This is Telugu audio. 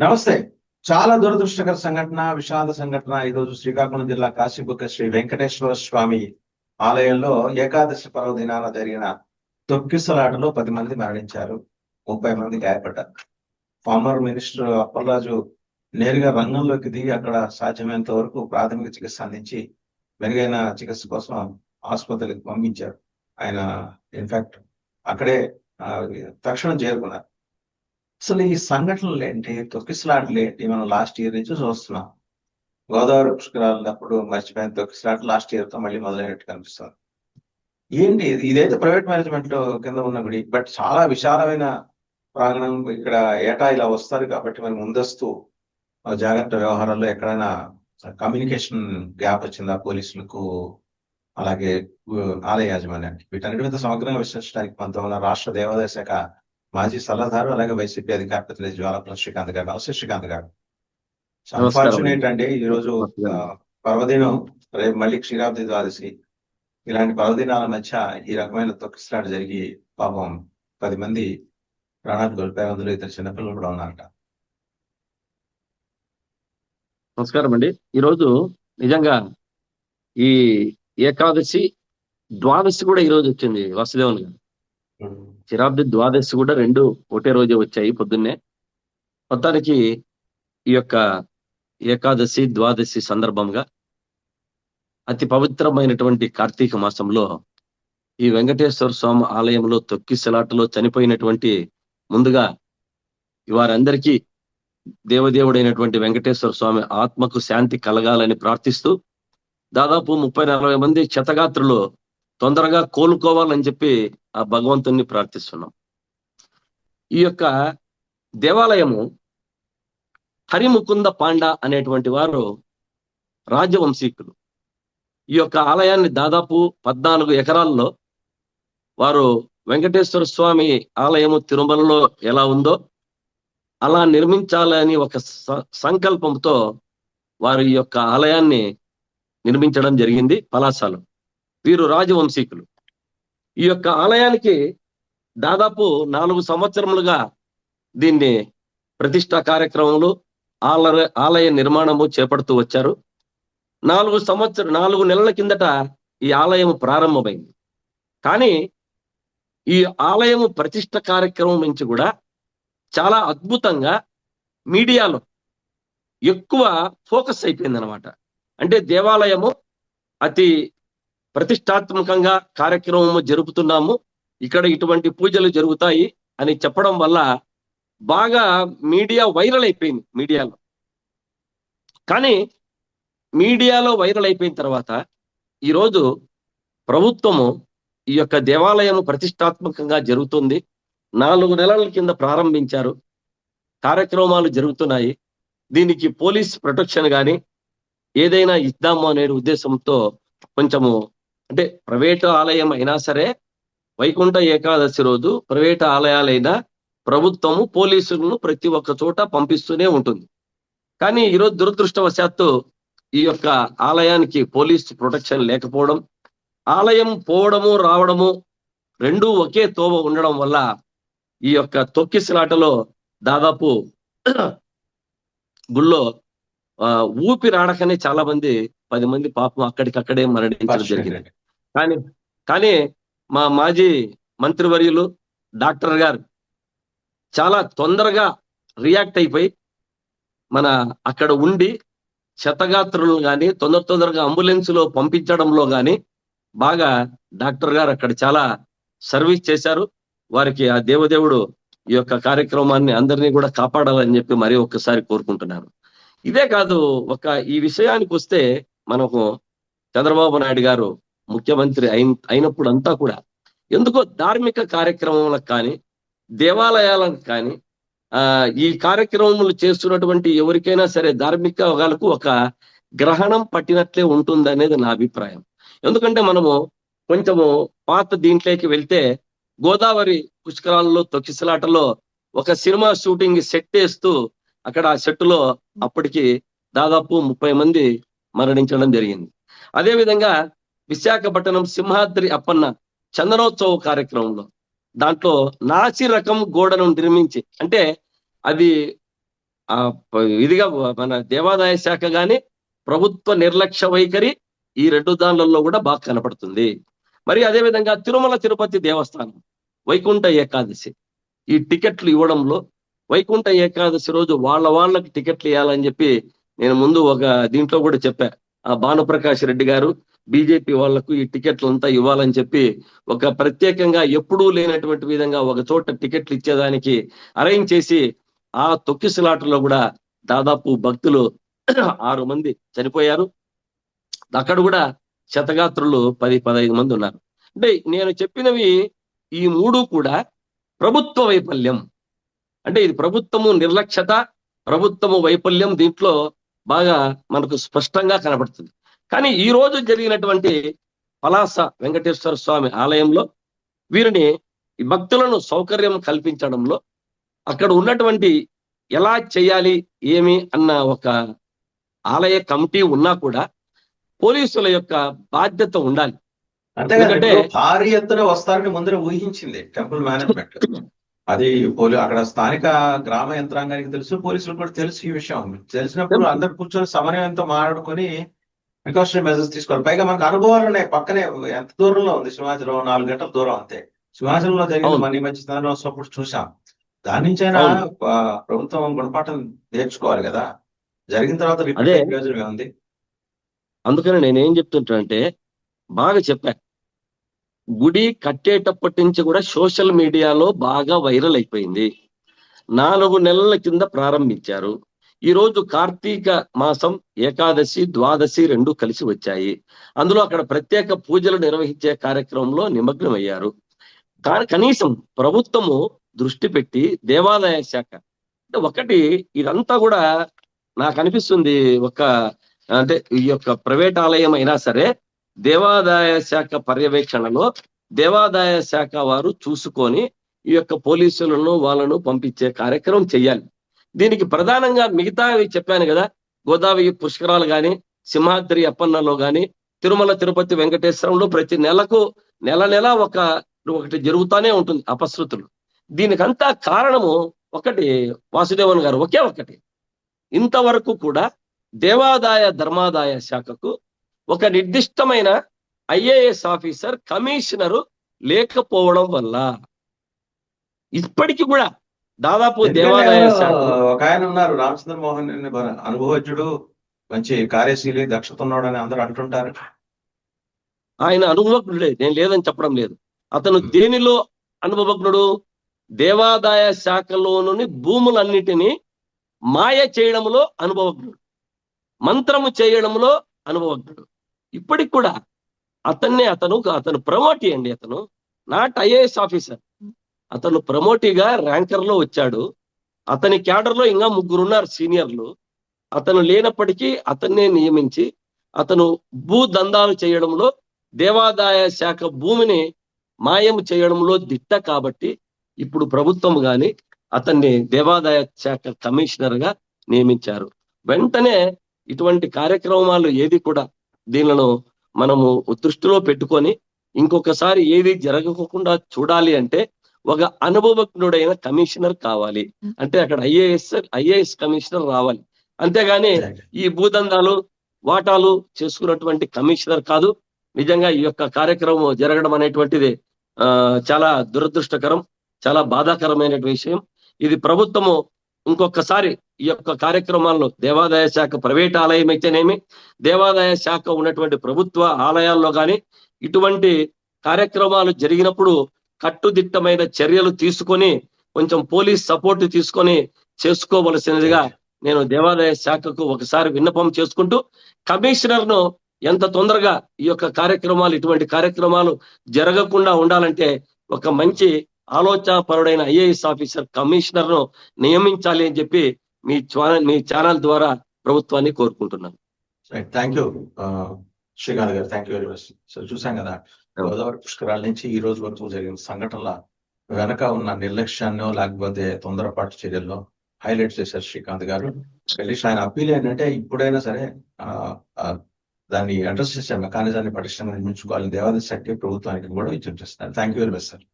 నమస్తే. చాలా దురదృష్టకర సంఘటన విషాద సంఘటన ఈరోజు శ్రీకాకుళం జిల్లా కాశీబుక్క శ్రీ వెంకటేశ్వర స్వామి ఆలయంలో ఏకాదశి పర్వదినాన జరిగిన తొక్కిసలాటలో పది మంది మరణించారు. ముప్పై మంది గాయపడ్డారు. ఫార్మర్ మినిస్టర్ అప్పలరాజు నేరుగా రంగంలోకి దిగి అక్కడ సాధ్యమైనంత వరకు ప్రాథమిక చికిత్స అందించి మెరుగైన చికిత్స కోసం ఆసుపత్రికి పంపించారు. ఆయన ఇన్ఫాక్ట్ అక్కడే తక్షణం చేరుకున్నారు. అసలు ఈ సంఘటనలు ఏంటి? తొక్కిసలాటలు ఏంటి? మనం లాస్ట్ ఇయర్ నుంచి చూస్తున్నాం. గోదావరి పుష్కరాలప్పుడు మర్చిపోయిన తొక్కిసలాట లాస్ట్ ఇయర్తో మళ్ళీ మొదలైనట్టు కనిపిస్తుంది. ఏంటి ఇది? ఇదైతే ప్రైవేట్ మేనేజ్మెంట్లో కింద ఉన్న గుడి బట్ చాలా విశాలమైన ప్రాంగణం ఇక్కడ ఏటా ఇలా వస్తారు కాబట్టి మరి ముందస్తు జాగ్రత్త వ్యవహారాల్లో ఎక్కడైనా కమ్యూనికేషన్ గ్యాప్ వచ్చిందా పోలీసులకు? అలాగే ఆలయ యాజమాన్యానికి వీటన్నిటి మీద సమగ్రంగా విశ్లేషించడానికి పంతొమ్మిది రాష్ట్ర దేవాదాయ శాఖ మాజీ సలహాదారు అలాగే వైసీపీ అధికార ప్రతినిధి శ్రీకాంత్ గారు నమస్తే శ్రీకాంత్ గారు. అన్ఫార్చునేట్ అంటే ఈ రోజు ఆ, పర్వదినం రేపు మళ్ళీ క్షీరాబ్ది ద్వాదశి. ఇలాంటి పర్వదినాల మధ్య ఈ రకమైన తొక్కిసలాట జరిగి పాపం పది మంది ప్రాణాలు కోల్పోయారు. అందులో ఇద్దరు చిన్నపిల్లలు కూడా ఉన్నారట. నమస్కారం అండి. ఈరోజు నిజంగా ఈ ఏకాదశి ద్వాదశి కూడా ఈరోజు వచ్చింది వాసుదేవన్ గారు. చిరాబ్ది ద్వాదశి కూడా రెండు ఒకటే రోజే వచ్చాయి పొద్దున్నే. మొత్తానికి ఈ యొక్క ఏకాదశి ద్వాదశి సందర్భంగా అతి పవిత్రమైనటువంటి కార్తీక మాసంలో ఈ వెంకటేశ్వర స్వామి ఆలయంలో తొక్కిసలాటలో చనిపోయినటువంటి ముందుగా వారందరికీ దేవదేవుడైనటువంటి వెంకటేశ్వర స్వామి ఆత్మకు శాంతి కలగాలని ప్రార్థిస్తూ దాదాపు ముప్పై నలభై మంది క్షతగాత్రులు తొందరగా కోలుకోవాలని చెప్పి ఆ భగవంతుణ్ణి ప్రార్థిస్తున్నాం. ఈ యొక్క దేవాలయము హరిముకుంద పాండ అనేటువంటి వారు రాజవంశీకులు. ఈ యొక్క ఆలయాన్ని దాదాపు పద్నాలుగు ఎకరాల్లో వారు వెంకటేశ్వర స్వామి ఆలయము తిరుమలలో ఎలా ఉందో అలా నిర్మించాలని ఒక సంకల్పంతో వారి యొక్క ఆలయాన్ని నిర్మించడం జరిగింది పలాసాలు. వీరు రాజవంశీకులు. ఈ యొక్క ఆలయానికి దాదాపు నాలుగు సంవత్సరములుగా దీన్ని ప్రతిష్టా కార్యక్రమములు ఆలయ ఆలయ నిర్మాణము చేపడుతూ వచ్చారు. నాలుగు సంవత్సరం నాలుగు నెలల కిందట ఈ ఆలయం ప్రారంభమైంది. కానీ ఈ ఆలయము ప్రతిష్ట కార్యక్రమం నుంచి కూడా చాలా అద్భుతంగా మీడియాలో ఎక్కువ ఫోకస్ అయిపోయింది అనమాట అంటే దేవాలయము అతి ప్రతిష్టాత్మకంగా కార్యక్రమము జరుపుతున్నాము. ఇక్కడ ఇటువంటి పూజలు జరుగుతాయి అని చెప్పడం వల్ల బాగా మీడియా వైరల్ అయిపోయింది మీడియాలో. కానీ మీడియాలో వైరల్ అయిపోయిన తర్వాత ఈరోజు ప్రభుత్వము ఈ యొక్క దేవాలయము ప్రతిష్టాత్మకంగా జరుగుతుంది. నాలుగు నెలల కింద ప్రారంభించారు. కార్యక్రమాలు జరుగుతున్నాయి. దీనికి పోలీస్ ప్రొటెక్షన్ కానీ ఏదైనా ఇద్దాము అనే ఉద్దేశంతో కొంచెము అంటే ప్రైవేటు ఆలయం అయినా సరే వైకుంఠ ఏకాదశి రోజు ప్రైవేటు ఆలయాలైనా ప్రభుత్వము పోలీసులను ప్రతి ఒక్క చోట పంపిస్తూనే ఉంటుంది. కానీ ఈరోజు దురదృష్టవశాత్తు ఈ యొక్క ఆలయానికి పోలీస్ ప్రొటెక్షన్ లేకపోవడం ఆలయం పోవడము రావడము రెండు ఒకే తోవ ఉండడం వల్ల ఈ యొక్క తొక్కిసలాటలో దాదాపు గుళ్ళో ఆ, ఊపిరాడకనే చాలా మంది పది మంది పాపం అక్కడికక్కడే మరణించడం జరిగింది. కానీ కానీ మా మాజీ మంత్రివర్యులు డాక్టర్ గారు చాలా తొందరగా రియాక్ట్ అయిపోయి మన అక్కడ ఉండి శతగాత్రులను కానీ తొందర తొందరగా అంబులెన్స్లో పంపించడంలో కానీ బాగా డాక్టర్ గారు అక్కడ చాలా సర్వీస్ చేశారు. వారికి ఆ దేవదేవుడు ఈ యొక్క కార్యక్రమాన్ని అందరినీ కూడా కాపాడాలని చెప్పి మరీ ఒక్కసారి కోరుకుంటున్నాను. ఇదే కాదు ఒక ఈ విషయానికి వస్తే మనకు చంద్రబాబు నాయుడు గారు ముఖ్యమంత్రి అయిన అయినప్పుడు అంతా కూడా ఎందుకో ధార్మిక కార్యక్రమాలకు కానీ దేవాలయాలకు కానీ ఆ ఈ కార్యక్రమములు చేస్తున్నటువంటి ఎవరికైనా సరే ధార్మిక వాళ్ళకు ఒక గ్రహణం పట్టినట్లే ఉంటుంది అనేది నా అభిప్రాయం. ఎందుకంటే మనము కొంచెము పాత దీంట్లోకి వెళ్తే గోదావరి పుష్కరాల్లో తొక్కిసలాటలో ఒక సినిమా షూటింగ్ సెట్ వేస్తూ అక్కడ ఆ సెట్లో అప్పటికి దాదాపు ముప్పై మంది మరణించడం జరిగింది. అదే విధంగా విశాఖపట్నం సింహాద్రి అప్పన్న చందనోత్సవ కార్యక్రమంలో దాంట్లో నాసి రకం గోడను నిర్మించి అంటే అది ఆ ఇదిగా మన దేవాదాయ శాఖ గాని ప్రభుత్వ నిర్లక్ష్య వైఖరి ఈ రెండు దానిలలో కూడా బాగా కనపడుతుంది. మరి అదే విధంగా తిరుమల తిరుపతి దేవస్థానం వైకుంఠ ఏకాదశి ఈ టికెట్లు ఇవ్వడంలో వైకుంఠ ఏకాదశి రోజు వాళ్ళ వాళ్ళకి టికెట్లు ఇవ్వాలని చెప్పి నేను ముందు ఒక దీంట్లో కూడా చెప్పా. ఆ భానుప్రకాష్ రెడ్డి గారు బీజేపీ వాళ్ళకు ఈ టికెట్లు అంతా ఇవ్వాలని చెప్పి ఒక ప్రత్యేకంగా ఎప్పుడూ లేనటువంటి విధంగా ఒక చోట టికెట్లు ఇచ్చేదానికి అరేంజ్ చేసి ఆ తొక్కిసలాటలో కూడా దాదాపు భక్తులు ఆరు మంది చనిపోయారు. అక్కడ కూడా శతగాత్రులు పది పదహైదు మంది ఉన్నారు. అంటే నేను చెప్పినవి ఈ మూడు కూడా ప్రభుత్వ వైఫల్యం. అంటే ఇది ప్రభుత్వము నిర్లక్ష్యత ప్రభుత్వము వైఫల్యం దీంట్లో బాగా మనకు స్పష్టంగా కనబడుతుంది. కానీ ఈ రోజు జరిగినటువంటి పలాస వెంకటేశ్వర స్వామి ఆలయంలో వీరిని ఈ భక్తులను సౌకర్యం కల్పించడంలో అక్కడ ఉన్నటువంటి ఎలా చేయాలి ఏమి అన్న ఒక ఆలయ కమిటీ ఉన్నా కూడా పోలీసుల యొక్క బాధ్యత ఉండాలి. ఎందుకంటే- భారీ ఎత్తున వస్తారని ముందర ఊహించింది టెంపుల్ మేనేజ్మెంట్. అది పోలీ అక్కడ స్థానిక గ్రామ యంత్రాంగానికి తెలుసు పోలీసులకు కూడా తెలుసు ఈ విషయం. తెలిసినప్పుడు తెలుసు. అందరు కూర్చొని సమన్వయంతో మాట్లాడుకొని ప్రికాషనరీ మెజర్స్ తీసుకోవాలి పైగా మనకు అనుభవాలు ఉన్నాయి పక్కనే ఎంత దూరంలో ఉంది సింహాచలం నాలుగు గంటల దూరం అంతే సింహాచలంలో జరిగింది మన ఈ మధ్య స్థానంలో వచ్చినప్పుడు చూసాం దాని నుంచైనా అవును. ప్రభుత్వం గుణపాఠం నేర్చుకోవాలి కదా జరిగిన తర్వాత ప్రయోజనం ఉంది అందుకని నేనేం చెప్తుంటానంటే బాగా చెప్పా గుడి కట్టేటప్పటి నుంచి కూడా సోషల్ మీడియాలో బాగా వైరల్ అయిపోయింది నాలుగు నెలల కింద ప్రారంభించారు ఈ రోజు కార్తీక మాసం ఏకాదశి ద్వాదశి రెండు కలిసి వచ్చాయి. అందులో అక్కడ ప్రత్యేక పూజలు నిర్వహించే కార్యక్రమంలో నిమగ్నమయ్యారు. కానీ కనీసం ప్రభుత్వము దృష్టి పెట్టి దేవాదాయ శాఖ అంటే ఒకటి ఇదంతా కూడా నాకు అనిపిస్తుంది ఒక అంటే ఈ యొక్క ప్రైవేట్ ఆలయం అయినా సరే దేవాదాయ శాఖ పర్యవేక్షణలో దేవాదాయ శాఖ వారు చూసుకొని ఈ యొక్క పోలీసులను వాళ్ళను పంపించే కార్యక్రమం చేయాలి. దీనికి ప్రధానంగా మిగతావి చెప్పాను కదా గోదావరి పుష్కరాలు కానీ సింహాద్రి అప్పన్నలో గాని తిరుమల తిరుపతి వెంకటేశ్వరంలో ప్రతి నెలకు నెల నెల ఒక ఒకటి జరుగుతానే ఉంటుంది అపశృతులు. దీనికంతా కారణము ఒకటి వాసుదేవన్ గారు ఒకే ఒకటి. ఇంతవరకు కూడా దేవాదాయ ధర్మాదాయ శాఖకు ఒక నిర్దిష్టమైన ఐఏఎస్ ఆఫీసర్ కమిషనరు లేకపోవడం వల్ల ఇప్పటికి కూడా దాదాపు దేవాదాయ శాఖ ఒక ఆయన ఉన్నారు రామచంద్ర మోహన్ అనుభవజ్ఞుడు మంచి కార్యశీలి దక్షత ఉన్నాడు అని అందరూ అంటుంటారు. ఆయన అనుభవజ్ఞుడే నేను లేదని చెప్పడం లేదు. అతను దేనిలో అనుభవజ్ఞుడు? దేవాదాయ శాఖలోని భూములన్నిటినీ మాయ చేయడంలో అనుభవజ్ఞుడు. మంత్రము చేయడంలో అనుభవజ్ఞుడు. ఇప్పటికి కూడా అతన్నే అతను అతను ప్రమోటీ అండి అతను. Not IAS officer. అతను ప్రమోటీగా ర్యాంకర్లో వచ్చాడు. అతని క్యాడర్లో ఇంకా ముగ్గురు ఉన్నారు సీనియర్లు. అతను లేనప్పటికీ అతన్నే నియమించి అతను భూ దందాలు చేయడంలో దేవాదాయ శాఖ భూమిని మాయం చేయడంలో దిట్ట కాబట్టి ఇప్పుడు ప్రభుత్వం గాని అతన్ని దేవాదాయ శాఖ కమిషనర్గా నియమించారు. వెంటనే ఇటువంటి కార్యక్రమాలు ఏది కూడా దీనిలను మనము దృష్టిలో పెట్టుకొని ఇంకొకసారి ఏది జరగకుండా చూడాలి అంటే ఒక అనుభవజ్ఞుడైన కమిషనర్ కావాలి. అంటే అక్కడ ఐఏఎస్ ఐఏఎస్ కమిషనర్ రావాలి. అంతేగాని ఈ భూదందాలు వాటాలు చేసుకున్నటువంటి కమిషనర్ కాదు. నిజంగా ఈ యొక్క కార్యక్రమం జరగడం అనేటువంటిది ఆ చాలా దురదృష్టకరం చాలా బాధాకరమైన విషయం. ఇది ప్రభుత్వము ఇంకొకసారి ఈ యొక్క కార్యక్రమాలను దేవాదాయ శాఖ ప్రైవేట్ ఆలయం అయితేనేమి దేవాదాయ శాఖ ఉన్నటువంటి ప్రభుత్వ ఆలయాల్లో కానీ ఇటువంటి కార్యక్రమాలు జరిగినప్పుడు కట్టుదిట్టమైన చర్యలు తీసుకొని కొంచెం పోలీస్ సపోర్ట్ తీసుకొని చేసుకోవలసినదిగా నేను దేవాదాయ శాఖకు ఒకసారి విన్నపం చేసుకుంటూ కమిషనర్ను ఎంత తొందరగా ఈ యొక్క కార్యక్రమాలు ఇటువంటి కార్యక్రమాలు జరగకుండా ఉండాలంటే ఒక మంచి ఆలోచనపరుడైన ఐఏఎస్ ఆఫీసర్ కమిషనర్ను నియమించాలి అని చెప్పి మీ ఛానల్ మీ ఛానల్ ద్వారా ప్రభుత్వాన్ని కోరుకుంటున్నాను. థ్యాంక్ యూ శ్రీకాంత్ గారు thank you very much so చూసాం కదా గోదావరి పుష్కరాల నుంచి ఈ రోజు వరకు జరిగిన సంఘటనల వెనక ఉన్న నిర్లక్ష్యాన్నో లేకపోతే తొందరపాటు చర్యల్లో హైలైట్ చేశారు శ్రీకాంత్ గారు. కలిసి ఆయన అప్పీల్ ఏంటంటే ఇప్పుడైనా సరే దాన్ని అడ్రస్ చేసే మెకానిజాన్ని పటిష్టంగా నిర్మించుకోవాలని దేవాదాయ శాఖ ప్రభుత్వానికి కూడా విజ్ఞప్తి చేస్తున్నారు. Thank you very much sir